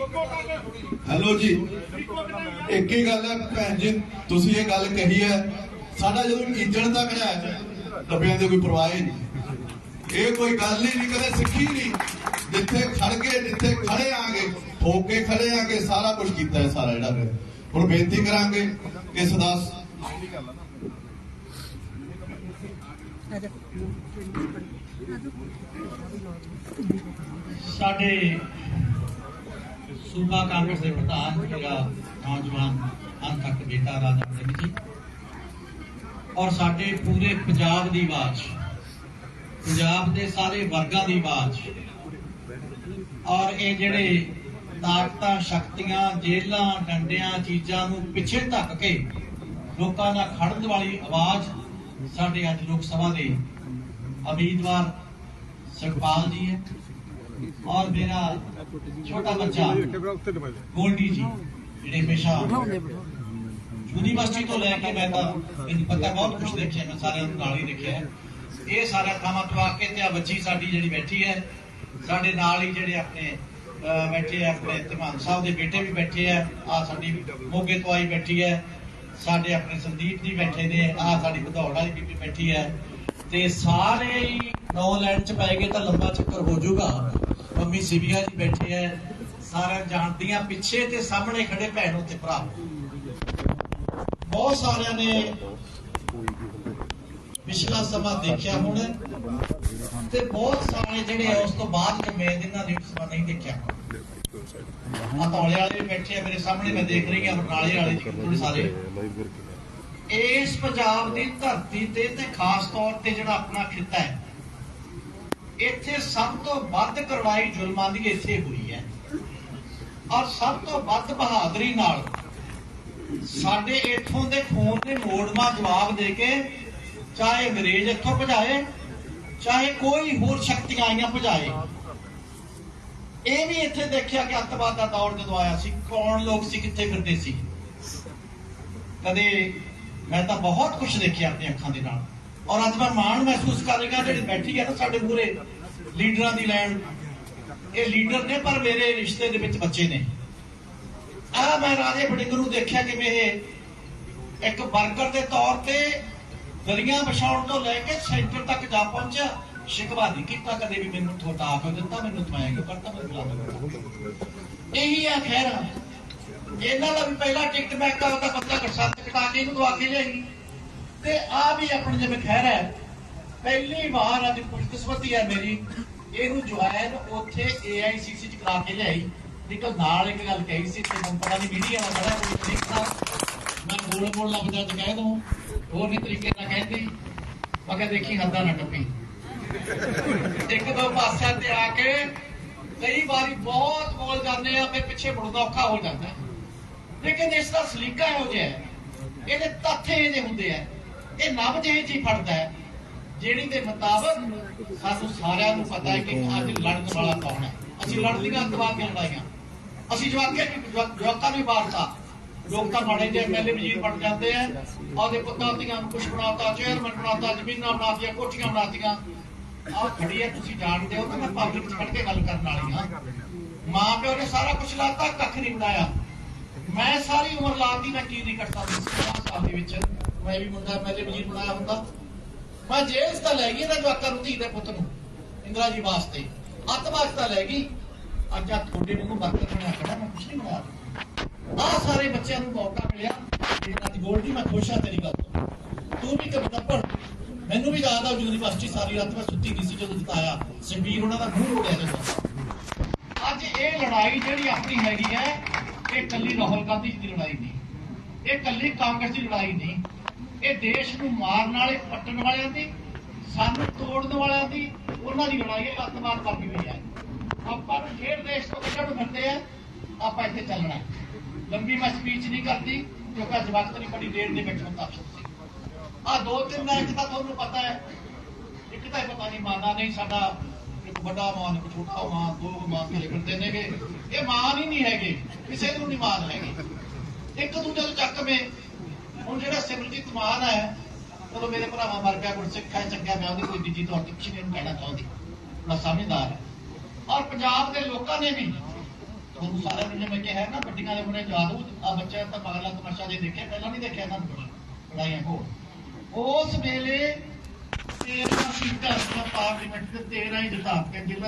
Hello ਜੀ। ਇੱਕ ਹੀ ਗੱਲ ਹੈ ਭੈਣ ਜੀ, ਤੁਸੀਂ ਇਹ ਗੱਲ ਕਹੀ ਹੈ, ਸਾਡਾ ਜਦੋਂ ਕੀਚਣ ਤੱਕ ਹੈ, ਡੱਬਿਆਂ ਦੀ ਕੋਈ ਪਰਵਾਹ ਹੀ ਨਹੀਂ। ਇਹ ਕੋਈ ਗੱਲ ਹੀ ਨਹੀਂ, ਕਦੇ ਸਿੱਖੀ ਨਹੀਂ। ਜਿੱਥੇ ਖੜ ਕੇ ਜਿੱਥੇ ਖੜੇ ਆਂਗੇ, ਠੋਕ ਕੇ ਖੜੇ ਆਂਗੇ, ਸਾਰਾ ਕੁਝ ਕੀਤਾ ਹੈ ਸਾਰਾ ਜਿਹੜਾ ਫਿਰ ਹੁਣ ਬੇਨਤੀ ਕਰਾਂਗੇ ਕਿ ਸਦਾਸ ਸਾਡੇ ਸੂਬਾ ਕਾਂਗਰਸ ਦੇ ਪ੍ਰਧਾਨ ਮੇਰਾ ਨੌਜਵਾਨ ਅੰਤ ਬੇਟਾ ਰਾਜਾ ਸਿੰਘ ਜੀ ਔਰ ਸਾਡੇ ਪੂਰੇ ਪੰਜਾਬ ਦੀ ਆਵਾਜ਼, ਪੰਜਾਬ ਦੇ ਸਾਰੇ ਵਰਗਾਂ ਦੀ ਆਵਾਜ਼ ਔਰ ਇਹ ਜਿਹੜੇ ਤਾਕਤਾਂ, ਸ਼ਕਤੀਆਂ ਜੇਲਾਂ ਡੰਡਿਆਂ, ਚੀਜ਼ਾਂ ਨੂੰ ਪਿੱਛੇ ਧੱਕ ਕੇ ਲੋਕਾਂ ਨਾਲ ਖੜਨ ਵਾਲੀ ਆਵਾਜ਼ ਸਾਡੇ ਅੱਜ ਲੋਕ ਸਭਾ ਦੇ ਉਮੀਦਵਾਰ ਸੁਖਪਾਲ ਜੀ ਹੈ। ਔਰ ਮੇਰਾ ਛੋਟਾ ਬੱਚਾ, ਗੋਲਡੀ ਜੀ, ਜਿਹੜੇ ਹਮੇਸ਼ਾ ਯੂਨੀਵਰਸਿਟੀ ਤੋਂ ਲੈ ਕੇ ਮੈਂ ਤਾਂ ਮੈਨੂੰ ਪਤਾ ਬਹੁਤ ਕੁਝ ਦੇਖਿਆ, ਮੈਂ ਸਾਰਿਆਂ ਨੂੰ ਨਾਲ ਹੀ ਦੇਖਿਆ ਇਹ ਸਾਰਾ ਕੰਮ ਤੋਂ ਕੇ ਤੇ ਆ ਬੱਚੀ ਸਾਡੀ ਜਿਹੜੀ ਬੈਠੀ ਹੈ, ਸਾਡੇ ਨਾਲ ਹੀ ਜਿਹੜੇ ਆਪਣੇ ਬੈਠੇ ਆ ਆਪਣੇ ਧਮਾਨ ਸਾਹਿਬ ਦੇ ਬੇਟੇ ਵੀ ਬੈਠੇ ਆ ਆ ਸਾਡੀ ਮੋਗੇ ਤੋਂ ਆਈ ਬੈਠੀ ਹੈ, ਸਾਡੇ ਆਪਣੇ ਸੰਦੀਪ ਜੀ ਬੈਠੇ ਨੇ, ਆ ਸਾਡੀ ਭਦੌੜ ਵਾਲੀ ਬੀਬੀ ਬੈਠੀ ਹੈ। ਤੇ ਸਾਰੇ ਹੀ ਨੌ ਲਾਈਨ ਚ ਪੈ ਗਏ ਤਾਂ ਲੰਬਾ ਚੱਕਰ ਹੋ ਜਾਊਗਾ। ਮੰਮੀ ਸਿਵੀਆ ਜੀ ਬੈਠੇ ਐ ਸਾਰਿਆਂ ਜਾਣਦੀਆਂ ਪਿੱਛੇ ਤੇ ਸਾਹਮਣੇ ਖੜੇ ਭੈਣ ਉੱਤੇ ਭਰਾ। ਬਹੁਤ ਸਾਰਿਆਂ ਨੇ ਪਿਛਲਾ ਸਮਾਂ ਦੇਖਿਆ ਹੁਣ, ਤੇ ਬਹੁਤ ਸਾਰੇ ਜਿਹੜੇ ਉਸ ਤੋਂ ਬਾਅਦ ਜੰਮੇ ਜਿਨ੍ਹਾਂ ਨੇ ਸਮਾਂ ਨਹੀਂ ਦੇਖਿਆ। ਆ ਤੌਲੇ ਵਾਲੇ ਵੀ ਬੈਠੇ ਆ ਮੇਰੇ ਸਾਹਮਣੇ ਮੈਂ ਦੇਖ ਰਹੀ ਹਾਂ ਬਰਨਾਲੇ ਵਾਲੇ ਥੋੜੇ ਸਾਰੇ। ਇਸ ਪੰਜਾਬ ਦੀ ਧਰਤੀ ਤੇ ਤੇ ਖਾਸ ਤੌਰ ਤੇ ਜਿਹੜਾ ਆਪਣਾ ਖਿੱਤਾ ਹੈ ਇੱਥੇ ਸਭ ਤੋਂ ਵੱਧ ਕਰਵਾਈ ਜ਼ੁਲਮਾਂ ਦੀ ਇੱਥੇ ਹੋਈ ਹੈ। ਔਰ ਸਭ ਤੋਂ ਵੱਧ ਬਹਾਦਰੀ ਨਾਲ ਸਾਡੇ ਇੱਥੋਂ ਦੇ ਖੂਨ ਦੇ ਮੋੜਵਾ ਜਵਾਬ ਦੇ ਕੇ ਚਾਹੇ ਅੰਗਰੇਜ਼ ਇੱਥੋਂ ਭਜਾਏ, ਚਾਹੇ ਕੋਈ ਹੋਰ ਸ਼ਕਤੀਆਂ ਆਈਆਂ ਭਜਾਏ। ਇਹ ਵੀ ਇੱਥੇ ਦੇਖਿਆ ਕਿ ਅੱਤਵਾਦ ਦਾ ਦੌਰ ਜਦੋਂ ਆਇਆ ਸੀ, ਕੌਣ ਲੋਕ ਸੀ, ਕਿੱਥੇ ਫਿਰਦੇ ਸੀ? ਕਦੇ ਮੈਂ ਤਾਂ ਬਹੁਤ ਕੁਝ ਦੇਖਿਆ ਆਪਣੀਆਂ ਅੱਖਾਂ ਦੇ ਨਾਲ। ਔਰ ਅੱਜ ਮੈਂ ਮਾਣ ਮਹਿਸੂਸ ਕਰ ਰਿਹਾ ਜਿਹੜੀ ਬੈਠੀ ਹੈ ਨਾ ਸਾਡੇ ਪੂਰੇ ਲੀਡਰਾਂ ਦੀ ਲੈਣ। ਇਹ ਲੀਡਰ ਨੇ ਪਰ ਮੇਰੇ ਰਿਸ਼ਤੇ ਦੇ ਵਿੱਚ ਬੱਚੇ ਨੇ। ਆ ਮੈਂ ਰਾਜੇ ਫੜਿੰਗ ਨੂੰ ਦੇਖਿਆ ਕਿ ਇਹ ਇੱਕ ਵਰਕਰ ਦੇ ਤੌਰ ਤੇ ਗਲੀਆਂ ਵਿਛਾਉਣ ਤੋਂ ਲੈ ਕੇ ਸੈਂਟਰ ਤੱਕ ਜਾ ਪਹੁੰਚਿਆ। ਸ਼ਿਕਵਾ ਨਹੀਂ ਕੀਤਾ ਕਦੇ ਵੀ ਮੈਨੂੰ ਥੋੜਾ ਆਖ ਦਿੱਤਾ, ਮੈਨੂੰ ਤਮਾਇਆ ਕਿਉਂ ਕਰਤਾ, ਮੈਨੂੰ ਬੁਲਾ ਇਹੀ ਆ ਖੈਰ ਇਹਨਾਂ ਦਾ ਵੀ ਪਹਿਲਾ ਟਿਕਟ ਮੈਂ ਕਾ ਉਹਦਾ ਬੰਦਾ ਕਟਾ ਕੇ ਇਹਨੂੰ ਦਵਾ ਕੇ ਲਿਆਈ। ਤੇ ਆ ਵੀ ਆਪਣੇ ਜਿਵੇਂ ਖੈਰ ਹੈ, ਪਹਿਲੀ ਵਾਰ ਅੱਜ ਖੁਸ਼ਕਿਸਮਤੀ ਹੈ ਮੇਰੀ, ਇਹਨੂੰ ਜੁਆਇਨ ਉੱਥੇ AICC ਚ ਕਰਾ ਕੇ ਲਿਆਈ। ਨਿਕਲ ਨਾਲ ਇੱਕ ਗੱਲ ਕਹੀ ਸੀ, ਤੇ ਮੈਨੂੰ ਪਤਾ ਨਹੀਂ ਮੀਡੀਆ ਦਾ ਬੜਾ ਕੋਈ ਤਰੀਕਾ ਮੈਂ ਬੋਲ ਬੋਲ ਲੱਗਦਾ ਤੇ ਕਹਿ ਦੂੰ, ਹੋਰ ਨਹੀਂ ਤਰੀਕੇ ਨਾਲ ਕਹਿੰਦੀ। ਮਗਰ ਦੇਖੀ ਹੱਦਾਂ ਨਾ ਟੱਪੀ। ਇੱਕ ਦੋ ਪਾਸਿਆਂ ਤੇ ਆ ਕੇ ਕਈ ਵਾਰੀ ਬਹੁਤ ਬੋਲ ਜਾਂਦੇ ਆ, ਫਿਰ ਪਿੱਛੇ ਮੁੜਨਾ ਔਖਾ ਹੋ ਜਾਂਦਾ। ਲੇਕਿਨ ਇਸ ਦਾ ਸਲੀਕਾ ਇਹੋ ਜਿਹਾ ਹੈ। ਇਹਦੇ ਤੱਥੇ ਇਹਦੇ ਹੁੰਦੇ ਆ। ਇਹ ਨਬਜ ਇਹ ਜੀ ਫੜਦਾ ਹੈ, ਜਿਹੜੀ ਦੇ ਮੁਤਾਬਕ ਸਾਨੂੰ ਸਾਰਿਆਂ ਨੂੰ ਪਤਾ ਹੈ ਕਿ ਅੱਜ ਲੜਨ ਵਾਲਾ ਕੌਣ ਹੈ। ਅਸੀਂ ਲੜਦੀਆਂ ਅੱਤਵਾਦ ਲੜਾਈਆਂ। ਅਸੀਂ ਜਵਾਕੇ ਜਵਾਕਾਂ ਨੂੰ ਮਾਰਤਾ ਲੋਕ ਤਾਂ ਮਾੜੇ ਜਿਹੇ ਐਮਐਲਏ ਵਜ਼ੀਰ ਬਣ ਜਾਂਦੇ ਆ। ਉਹਦੇ ਪੁੱਤਾਂ ਦੀਆਂ ਨੂੰ ਕੁਛ ਬਣਾਤਾ ਚੇਅਰਮੈਨ ਬਣਾਤਾ, ਜ਼ਮੀਨਾਂ ਬਣਾਤੀਆਂ, ਕੋਠੀਆਂ ਬਣਾਤੀਆਂ। ਆਹ ਖੜੀ ਹੈ, ਤੁਸੀਂ ਜਾਣਦੇ ਹੋ ਕਿ ਮੈਂ ਪਬਲਿਕ ਚ ਖੜ ਕੇ ਗੱਲ ਕਰਨ ਵਾਲੀ ਹਾਂ। ਮਾਂ ਪਿਓ ਨੇ ਸਾਰਾ ਕੁਝ ਲਾਤਾ, ਕੱਖ ਨਹੀਂ ਬਣਾਇਆ। ਮੈਂ ਸਾਰੀ ਉਮਰ ਲਾਤੀ ਮੈਂ ਕੀ ਨਹੀਂ ਕਰਤਾ ਸੀ 16 ਸਾਲ ਦੇ ਵਿੱਚ। ਮੈਂ ਵੀ ਮੁੰਡਾ ਪਹਿਲੇ ਵਜ਼ੀਰ ਬਣਾਇਆ ਹੁੰਦਾ। ਮੈਂ ਜੇਲ੍ਹ ਤਾਂ ਲੈ ਗਈ ਨਾ ਜਵਾਕਾਂ ਨੂੰ, ਧੀ ਦੇ ਪੁੱਤ ਨੂੰ, ਇੰਦਰਾ ਜੀ ਵਾਸਤੇ ਅੱਤਵਾਦ ਤਾਂ ਲੈ ਗਈ। ਅੱਜ ਆ ਤੁਹਾਡੇ ਨੂੰ ਵਰਕਰ ਬਣਿਆ ਖੜਾ ਮੈਂ ਕੁਝ ਨਹੀਂ ਬਣਾਇਆ। ਆ ਸਾਰੇ ਬੱਚਿਆਂ ਨੂੰ ਮੌਕਾ ਮਿਲਿਆ। ਇਹਨਾਂ ਦੀ ਗੋਲਡੀ, ਮੈਂ ਖੁਸ਼ ਹਾਂ ਤੇਰੀ ਗੱਲ ਤੋਂ। ਤੂੰ ਵੀ ਕਵਿਤਾ ਪੜ੍ਹ। ਮੈਨੂੰ ਵੀ ਯਾਦ ਆ ਯੂਨੀਵਰਸਿਟੀ ਸਾਰੀ ਰਾਤ ਮੈਂ ਸੁੱਤੀ ਨਹੀਂ ਸੀ ਜਦੋਂ ਜਿਤਾਇਆ ਸੰਬੀਰ ਉਹਨਾਂ ਦਾ ਮੂੰਹ ਰੋੜਿਆ ਜਾਂਦਾ। ਅੱਜ ਇਹ ਲੜਾਈ ਜਿਹੜੀ ਆਪਣੀ ਹੈਗੀ ਹੈ ਇਹ ਕੱਲੀ ਰਾਹੁਲ ਗਾਂਧੀ ਜੀ ਦੀ ਲੜਾਈ ਨਹੀਂ। ਇਹ ਕੱਲੀ ਕਾਂਗਰਸ ਦੀ ਲੜਾਈ ਨਹੀਂ। ਇਹ ਦੇਸ਼ ਨੂੰ ਮਾਰਨ ਵਾਲੇ, ਪੱਟਣ ਵਾਲਿਆਂ ਦੀ, ਸਾਨੂੰ ਤੋੜਨ ਵਾਲਿਆਂ ਦੀ, ਉਹਨਾਂ ਦੀ ਲੜਾਈ ਹੈ ਅੱਤਵਾਦ ਵਰਗੀ ਹੋਈ ਹੈ। ਆਪਾਂ ਨੂੰ ਖੇਡ ਦੇਸ਼ ਤੋਂ ਕੱਢਣ ਫਿਰਦੇ ਆ, ਆਪਾਂ ਇੱਥੇ ਚੱਲਣਾ ਲੰਬੀ ਮੈਂ ਸਪੀਚ ਨਹੀਂ ਕਰਦੀ, ਕਿਉਂਕਿ ਅੱਜ ਵਕਤ ਨਹੀਂ ਬੜੀ ਦੇਰ ਦੇ ਵਿੱਚ ਹੁੰਦਾ ਸੀ ਆ ਦੋ ਤਿੰਨ ਦਾ ਇੱਕ ਤਾਂ ਤੁਹਾਨੂੰ ਪਤਾ ਹੈ। ਇੱਕ ਤਾਂ ਇਹ ਪਤਾ ਨਹੀਂ ਮਾਨਾ ਨਹੀਂ, ਸਾਡਾ ਇੱਕ ਵੱਡਾ ਮਾਨ, ਇੱਕ ਛੋਟਾ ਮਾਨ, ਦੋ ਮਾਨ ਕਰੇ ਫਿਰਦੇ ਨੇਗੇ ਇਹ ਮਾਨ ਹੀ ਨਹੀਂ ਹੈਗੇ, ਕਿਸੇ ਨੂੰ ਨਹੀਂ ਮਾਨ ਹੈਗੇ। ਇੱਕ ਦੂਜੇ ਨੂੰ ਚੱਕਵੇਂ ਹੁਣ ਜਿਹੜਾ ਸਿਮਰਜੀਤ ਮਾਨ ਹੈ, ਚਲੋ ਮੇਰੇ ਭਰਾਵਾਂ ਮਰ ਗੁਰਸਿੱਖ ਹੈ, ਚੰਗਾ, ਮੈਂ ਉਹਦੀ ਕੋਈ ਦਿੱਤੀ ਤੌਰ ਤੇ ਨਹੀਂ ਉਹਨੂੰ ਕਹਿਣਾ ਚਾਹੁੰਦੀ। ਬੜਾ ਸਮਝਦਾਰ ਹੈ। ਔਰ ਪੰਜਾਬ ਦੇ ਲੋਕਾਂ ਨੇ ਵੀ, ਤੁਹਾਨੂੰ ਸਾਰਿਆਂ ਨੂੰ ਜਿਵੇਂ ਕਿਹਾ ਨਾ, ਵੱਡੀਆਂ ਦੇ ਮੁੰਡੇ ਜਾਦੂ, ਆ ਬੱਚਾ ਤਾਂ ਮਗਲਾ ਤਮਾਸ਼ਾ ਜੇ ਦੇਖਿਆ, ਪਹਿਲਾਂ ਨਹੀਂ ਦੇਖਿਆ ਇਹਨਾਂ ਨੂੰ ਲੜਾਈਆਂ ਹੋ ਉਸ ਵੇਲੇ 13 ਸੀਟਾਂ ਪਾਰਲੀਮੈਂਟ ਤੇ 13 ਹੀ ਜਿਤਾ ਕੇ ਜ਼ਿਲ੍ਹਾ